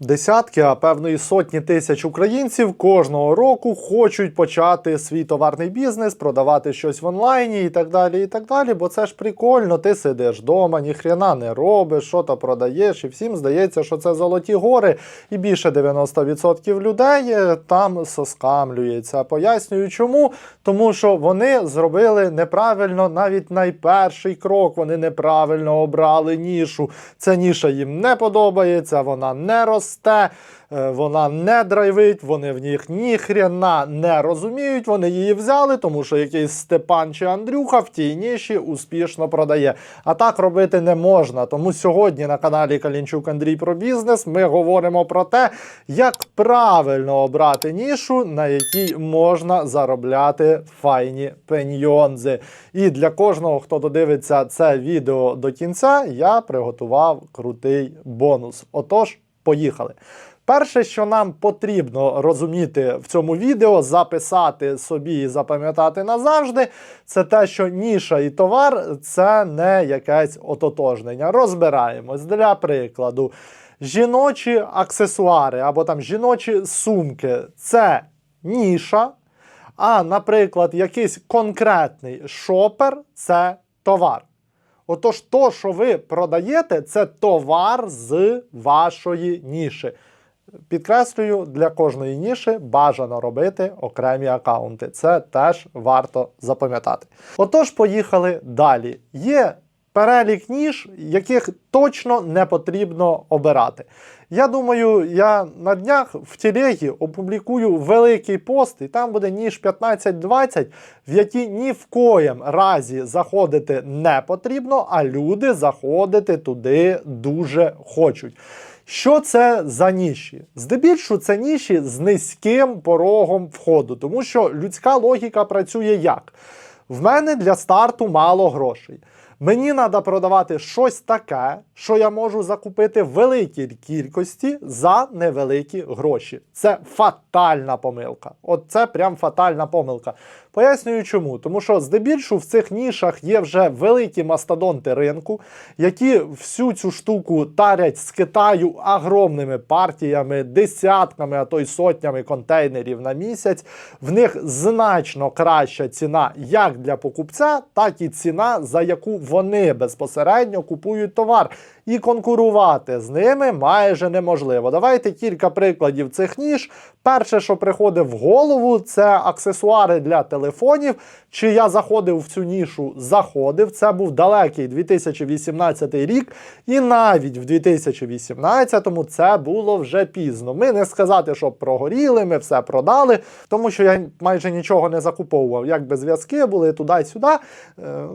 Десятки, а певно і сотні тисяч українців кожного року хочуть почати свій товарний бізнес, продавати щось в онлайні і так далі. І так далі. Бо це ж прикольно. Ти сидиш вдома, ніхрена не робиш, що то продаєш, і всім здається, що це золоті гори, і більше 90% людей е, там соскамлюється. Пояснюю, чому? Тому що вони зробили неправильно навіть найперший крок. Вони неправильно обрали нішу. Ця ніша їм не подобається, вона не росте, е, вона не драйвить, вони в них ніхрена не розуміють. Вони її взяли, тому що якийсь Степан чи Андрюха в тій ніші успішно продає. А так робити не можна. Тому сьогодні на каналі Калінчук Андрій про бізнес ми говоримо про те, як правильно обрати нішу, на якій можна заробляти файні пеньйонзи. І для кожного, хто додивиться це відео до кінця, я приготував крутий бонус. Отож, поїхали. Перше, що нам потрібно розуміти в цьому відео, записати собі і запам'ятати назавжди, це те, що ніша і товар це не якесь ототожнення. Розбираємось для прикладу. Жіночі аксесуари або там жіночі сумки це ніша. А, наприклад, якийсь конкретний шопер це товар. Отож, то, що ви продаєте, це товар з вашої ніші. Підкреслюю, для кожної ніші бажано робити окремі акаунти. Це теж варто запам'ятати. Отож, поїхали далі. Є перелік ніж, яких точно не потрібно обирати. Я думаю, я на днях в телегі опублікую великий пост, і там буде ніж 15-20, в які ні в коєм разі заходити не потрібно, а люди заходити туди дуже хочуть. Що це за ніші? Здебільшого це ніші з низьким порогом входу, тому що людська логіка працює як? В мене для старту мало грошей. Мені треба продавати щось таке, що я можу закупити в великій кількості за невеликі гроші. Це фатальна помилка. От це прям фатальна помилка. Пояснюю чому. Тому що здебільшого в цих нішах є вже великі мастодонти ринку, які всю цю штуку тарять з Китаю огромними партіями, десятками, а то й сотнями контейнерів на місяць. В них значно краща ціна як для покупця, так і ціна, за яку вони безпосередньо купують товар. І конкурувати з ними майже неможливо. Давайте кілька прикладів цих ніж. Перше, що приходить в голову, це аксесуари для телефонів. Чи я заходив в цю нішу? Заходив. Це був далекий 2018 рік, і навіть в 2018-му це було вже пізно. Ми не сказати, що прогоріли, ми все продали, тому що я майже нічого не закуповував. Якби зв'язки були туди сюди.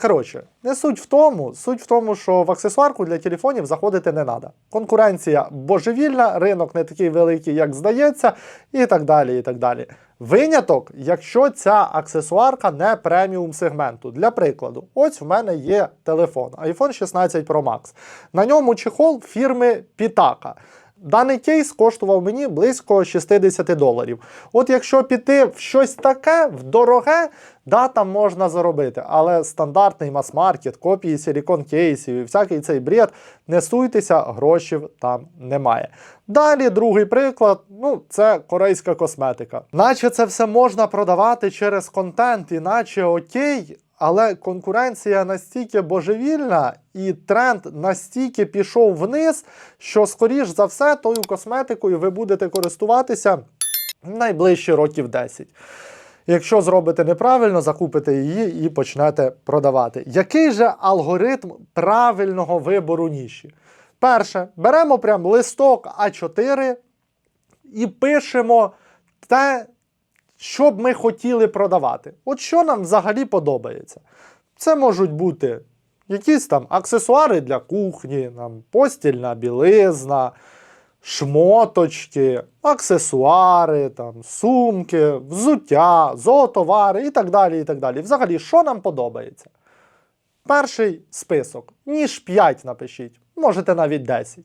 Коротше, не суть в тому. Суть в тому, що в аксесуарку для телефонів заходити не треба. Конкуренція божевільна, ринок не такий великий, як здається, і так далі. і так далі. Виняток, якщо ця аксесуарка не преміум сегменту. Для прикладу, ось в мене є телефон iPhone 16 Pro Max. На ньому чехол фірми Pitaka. Даний кейс коштував мені близько 60 доларів. От якщо піти в щось таке, в дороге, да, там можна заробити. Але стандартний мас-маркет, копії силікон кейсів і всякий цей бред, не суйтеся, грошів там немає. Далі другий приклад, ну, це корейська косметика. Наче це все можна продавати через контент, іначе окей. Але конкуренція настільки божевільна, і тренд настільки пішов вниз, що, скоріш за все, тою косметикою ви будете користуватися найближчі років 10. Якщо зробите неправильно, закупите її і почнете продавати. Який же алгоритм правильного вибору ніші? Перше, беремо прям листок А4 і пишемо те, що б ми хотіли продавати. От що нам взагалі подобається? Це можуть бути якісь там аксесуари для кухні, там, постільна білизна, шмоточки, аксесуари, там, сумки, взуття, зоотовари і так далі. і так далі. Взагалі, що нам подобається? Перший список. Ніж 5 напишіть, можете навіть 10.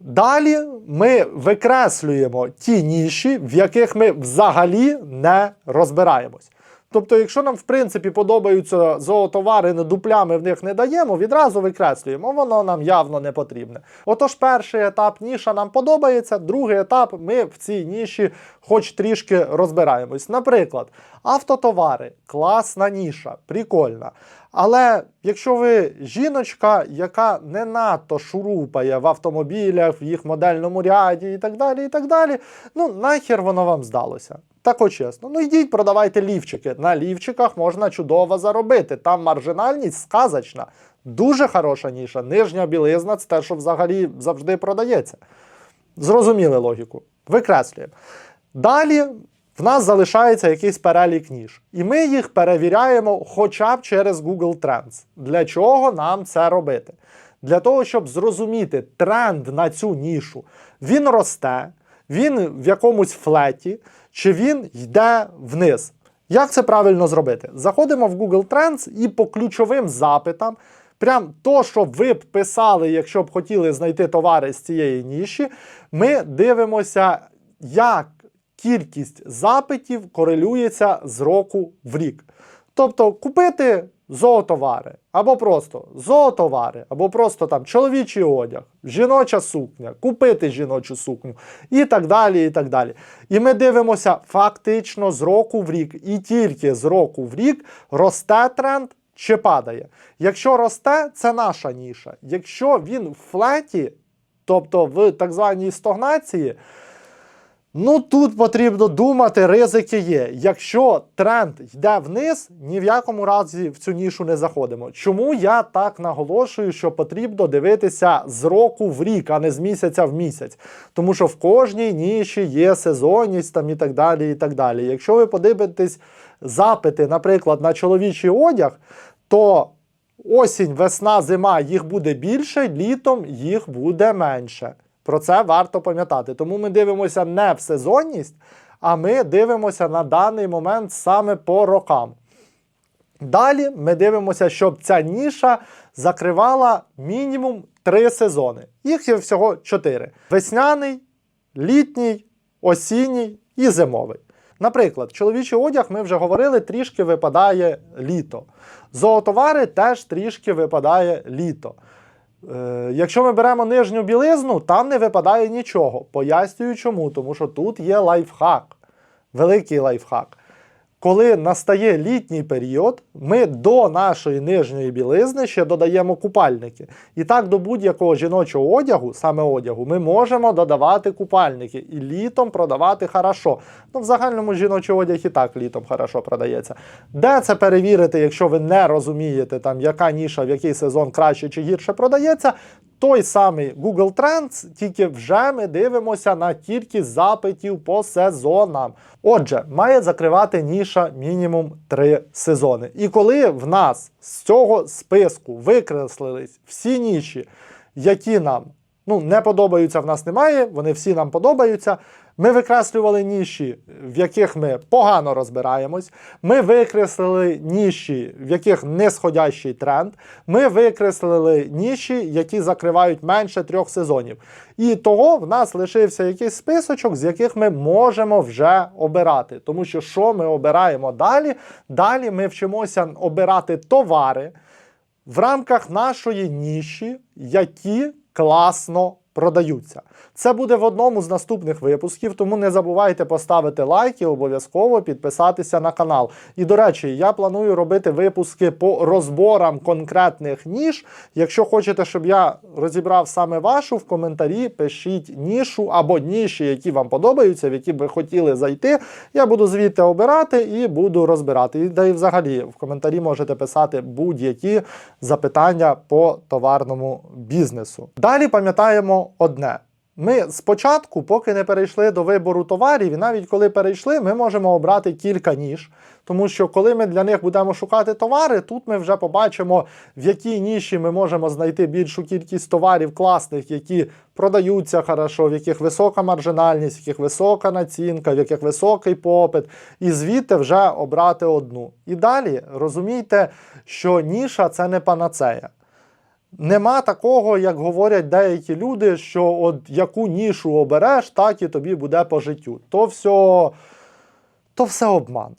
Далі ми викреслюємо ті ніші, в яких ми взагалі не розбираємось. Тобто, якщо нам в принципі подобаються зоотовари, не дуплями в них не даємо, відразу викреслюємо, воно нам явно не потрібне. Отож, перший етап ніша нам подобається, другий етап ми в цій ніші хоч трішки розбираємось. Наприклад, автотовари, класна ніша, прикольна. Але якщо ви жіночка, яка не надто шурупає в автомобілях, в їх модельному ряді і так далі, і так далі, ну нахер воно вам здалося. Так чесно. Ну йдіть, продавайте лівчики. На лівчиках можна чудово заробити. Там маржинальність сказочна. Дуже хороша ніша. Нижня білизна це те, що взагалі завжди продається. Зрозуміли логіку. Викреслюємо. Далі в нас залишається якийсь перелік ніж. І ми їх перевіряємо хоча б через Google Trends. Для чого нам це робити? Для того, щоб зрозуміти тренд на цю нішу. Він росте, він в якомусь флеті, чи він йде вниз. Як це правильно зробити? Заходимо в Google Trends і по ключовим запитам, прям то, що ви б писали, якщо б хотіли знайти товари з цієї ніші, ми дивимося, як кількість запитів корелюється з року в рік. Тобто купити зоотовари, або просто зоотовари, або просто там чоловічий одяг, жіноча сукня, купити жіночу сукню і так далі. І так далі. І ми дивимося фактично з року в рік, і тільки з року в рік росте тренд чи падає. Якщо росте, це наша ніша. Якщо він в флеті, тобто в так званій стогнації, Ну тут потрібно думати, ризики є. Якщо тренд йде вниз, ні в якому разі в цю нішу не заходимо. Чому я так наголошую, що потрібно дивитися з року в рік, а не з місяця в місяць? Тому що в кожній ніші є сезонність там і так далі. і так далі. Якщо ви подивитесь запити, наприклад, на чоловічий одяг, то осінь, весна, зима їх буде більше, літом їх буде менше. Про це варто пам'ятати. Тому ми дивимося не в сезонність, а ми дивимося на даний момент саме по рокам. Далі ми дивимося, щоб ця ніша закривала мінімум три сезони. Їх є всього чотири: весняний, літній, осінній і зимовий. Наприклад, чоловічий одяг, ми вже говорили, трішки випадає літо. Зоотовари теж трішки випадає літо. Е, Якщо ми беремо нижню білизну, там не випадає нічого. Пояснюю чому, тому що тут є лайфхак, великий лайфхак. Коли настає літній період, ми до нашої нижньої білизни ще додаємо купальники. І так до будь-якого жіночого одягу, саме одягу, ми можемо додавати купальники і літом продавати хорошо. Ну, в загальному жіночий одяг і так літом хорошо продається. Де це перевірити, якщо ви не розумієте, там, яка ніша в який сезон краще чи гірше продається? Той самий Google Trends, тільки вже ми дивимося на кількість запитів по сезонам. Отже, має закривати ніша мінімум 3 сезони. І коли в нас з цього списку викреслились всі ніші, які нам ну, не подобаються, в нас немає, вони всі нам подобаються. Ми викреслювали ніші, в яких ми погано розбираємось. Ми викреслили ніші, в яких нисходящий тренд. Ми викреслили ніші, які закривають менше трьох сезонів. І того в нас лишився якийсь списочок, з яких ми можемо вже обирати. Тому що що ми обираємо далі? Далі ми вчимося обирати товари в рамках нашої ніші, які класно продаються. Це буде в одному з наступних випусків, тому не забувайте поставити лайк і обов'язково підписатися на канал. І до речі, я планую робити випуски по розборам конкретних ніж. Якщо хочете, щоб я розібрав саме вашу, в коментарі пишіть нішу або ніші, які вам подобаються, в які би хотіли зайти. Я буду звідти обирати і буду розбирати. І і взагалі в коментарі можете писати будь-які запитання по товарному бізнесу. Далі пам'ятаємо одне. Ми спочатку, поки не перейшли до вибору товарів, і навіть коли перейшли, ми можемо обрати кілька ніж. Тому що коли ми для них будемо шукати товари, тут ми вже побачимо, в якій ніші ми можемо знайти більшу кількість товарів класних, які продаються хорошо, в яких висока маржинальність, в яких висока націнка, в яких високий попит, і звідти вже обрати одну. І далі розумійте, що ніша це не панацея. Нема такого, як говорять деякі люди, що от яку нішу обереш, так і тобі буде по життю. То все, то все обман.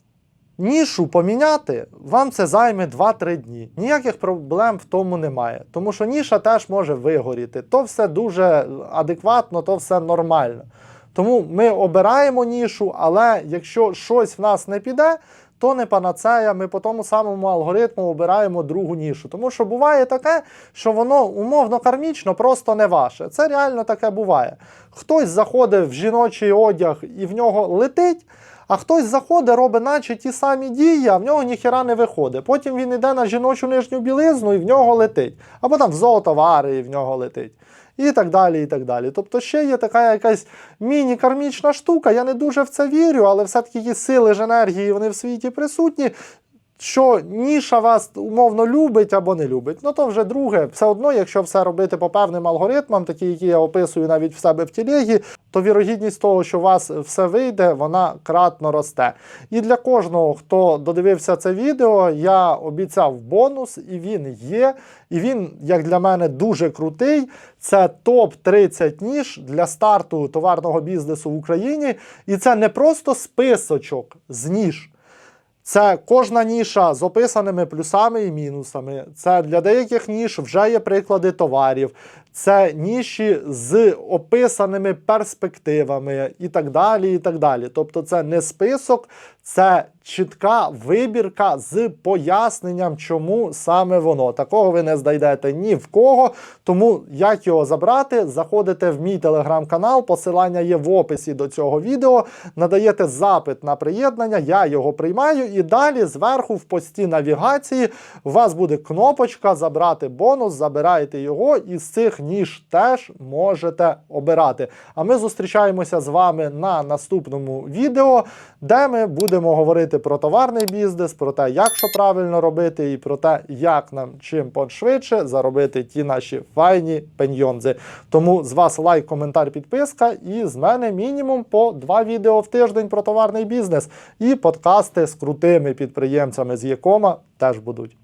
Нішу поміняти, вам це займе 2-3 дні. Ніяких проблем в тому немає. Тому що ніша теж може вигоріти. То все дуже адекватно, то все нормально. Тому ми обираємо нішу, але якщо щось в нас не піде, то не панацея, ми по тому самому алгоритму обираємо другу нішу. Тому що буває таке, що воно умовно кармічно просто не ваше. Це реально таке буває. Хтось заходить в жіночий одяг і в нього летить. А хтось заходить, робить наче ті самі дії, а в нього ніхіра не виходить. Потім він йде на жіночу нижню білизну і в нього летить. Або там в зоотовари і в нього летить. І так далі, і так далі. Тобто ще є така якась міні-кармічна штука. Я не дуже в це вірю, але все-таки є сили ж енергії вони в світі присутні. Що ніша вас умовно любить або не любить, ну то вже друге. Все одно, якщо все робити по певним алгоритмам, такі, які я описую навіть в себе в тілегі, то вірогідність того, що у вас все вийде, вона кратно росте. І для кожного, хто додивився це відео, я обіцяв бонус, і він є. І він, як для мене, дуже крутий. Це топ-30 ніж для старту товарного бізнесу в Україні. І це не просто списочок з ніж. Це кожна ніша з описаними плюсами і мінусами. Це для деяких ніш вже є приклади товарів. Це ніші з описаними перспективами і так далі. і так далі. Тобто це не список, це чітка вибірка з поясненням, чому саме воно. Такого ви не знайдете ні в кого. Тому як його забрати, заходите в мій телеграм-канал, посилання є в описі до цього відео. Надаєте запит на приєднання, я його приймаю, і далі зверху в пості навігації у вас буде кнопочка Забрати бонус, забираєте його, і з цих ніж теж можете обирати. А ми зустрічаємося з вами на наступному відео, де ми будемо говорити про товарний бізнес, про те, як що правильно робити, і про те, як нам чим пошвидше заробити ті наші файні пеньйонзи. Тому з вас лайк, коментар, підписка, і з мене мінімум по два відео в тиждень про товарний бізнес. І подкасти з крутими підприємцями з якома теж будуть.